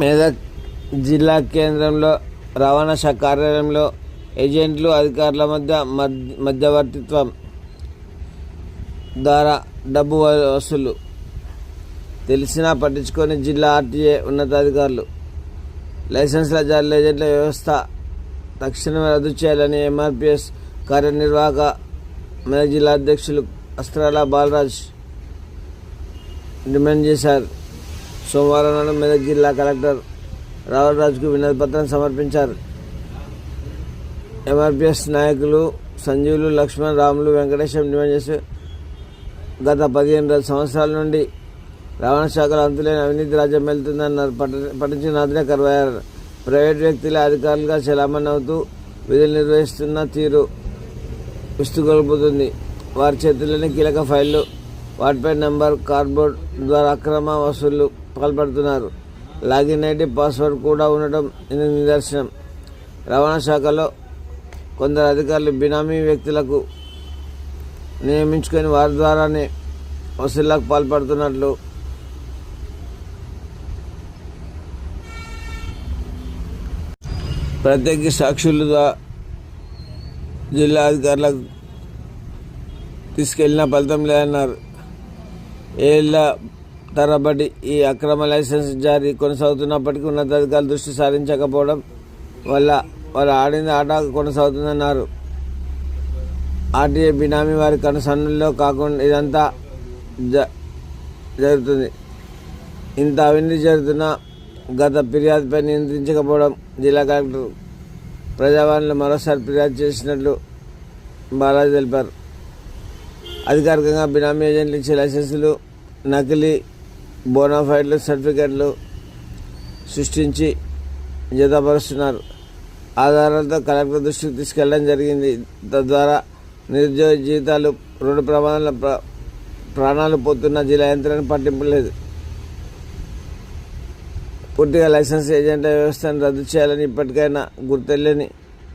మెదక్ జిల్లా కేంద్రంలో రవాణా శాఖ కార్యాలయంలో ఏజెంట్లు అధికారుల మధ్య మధ్య- మధ్యవర్తిత్వం ద్వారా డబ్బు వసూలు తెలిసినా పట్టించుకొని జిల్లా ఆర్టీఏ ఉన్నతాధికారులు లైసెన్స్ల జారీ ఏజెంట్ల వ్యవస్థ తక్షణమే రద్దు చేయాలని ఎంఆర్పిఎస్ కార్యనిర్వాహక మెదక్ జిల్లా అధ్యక్షులు అస్త్రాల బాలరాజ్ డిమాండ్ చేశారు. సోమవారం నాడు మెదక్ జిల్లా కలెక్టర్ రావుల్ వినతి పత్రం సమర్పించారు. ఎంఆర్పిఎస్ నాయకులు సంజీవులు లక్ష్మణ్ రాములు వెంకటేశం డిమాండ్ చేసి గత పదిహేను సంవత్సరాల నుండి రవాణా శాఖలో అంతులేని అవినీతి రాజ్యం వెళ్తుందన్నారు. పట్ట- పట్టించిన నాదులే కరువయ్యారు ప్రైవేట్ వ్యక్తులే అధికారులుగా చలామణి అవుతూ విధులు నిర్వహిస్తున్న తీరు విస్తుగొల్పుతుంది. వారి చేతుల్లోని కీలక ఫైళ్ళు వాటిపై నెంబర్ కార్డ్బోర్డ్ ద్వారా అక్రమ వసూళ్ళు పాల్పడుతున్నారు. లాగిన్ ఐడి పాస్వర్డ్ కూడా ఉండటం నిదర్శనం. రవాణా శాఖలో కొందరు అధికారులు బినామీ వ్యక్తులకు నియమించుకొని వారి ద్వారానే వసూళ్ళకు పాల్పడుతున్నట్లు ప్రత్యేక సాక్షులుగా జిల్లా అధికారులకు తీసుకెళ్ళిన ఫలితం లేదన్నారు. ఏళ్ళ తరబడి ఈ అక్రమ లైసెన్స్ జారీ కొనసాగుతున్నప్పటికీ ఉన్నతాధికారులు దృష్టి సారించకపోవడం వల్ల వాళ్ళు ఆడింది ఆట కొనసాగుతుందన్నారు. ఆర్టీఏ బినామీ వారి కనుసన్నుల్లో కాకుండా ఇదంతా జ జరుగుతుంది. ఇంత అవినీతి జరుగుతున్న గత ఫిర్యాదుపై నియంత్రించకపోవడం జిల్లా కలెక్టర్ ప్రజావాణిలో మరోసారి ఫిర్యాదు చేసినట్లు బాలాజీ తెలిపారు. అధికారికంగా బినామీ ఏజెంట్లు ఇచ్చే లైసెన్సులు నకిలీ బోనాఫైడ్లు సర్టిఫికెట్లు సృష్టించి జతపరుస్తున్నారు. ఆధారాలతో కలెక్టర్ దృష్టికి తీసుకెళ్ళడం జరిగింది. తద్వారా నిరుద్యోగ జీవితాలు రెండు ప్రమాదాల ప్రాణాలు పోతున్న జిల్లా యంత్రాన్ని పట్టింపు లేదు పూర్తిగా లైసెన్స్ ఏజెంట్ల వ్యవస్థను రద్దు చేయాలని ఇప్పటికైనా గుర్తెళ్ళని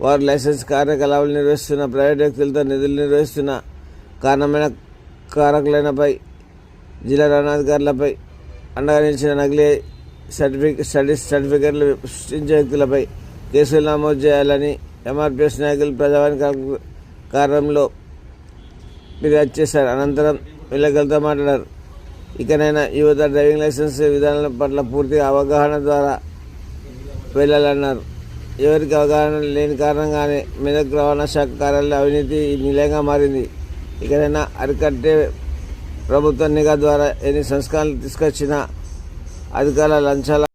వారు లైసెన్స్ కార్యకలాపాలు నిర్వహిస్తున్న ప్రైవేట్ వ్యక్తులతో నిధులు నిర్వహిస్తున్న కారణమైన కారకులైనపై జిల్లా రణాధికారులపై అండగా నిలిచిన నకిలీ సర్టిఫికేట్ స్టడీ సర్టిఫికెట్లు సృష్టించే వ్యక్తులపై కేసులు నమోదు చేయాలని ఎంఆర్పిఎస్ నాయకులు ప్రజావాణి కార్య- కార్యంలో ఫిర్యాదు చేశారు. అనంతరం విలేకరులతో మాట్లాడారు. ఇకనైనా యువత డ్రైవింగ్ లైసెన్స్ విధానాల పట్ల పూర్తిగా అవగాహన ద్వారా వెళ్ళాలన్నారు. ఎవరికి అవగాహన లేని కారణంగానే మెదక్ రవాణా శాఖ కార్యాలయ అవినీతి నిలయంగా మారింది. ఇకనైనా అరికట్టే ప్రభుత్వ నిఘా ద్వారా ఎన్ని సంస్కరణలు తీసుకొచ్చినా అధికారుల లంచాల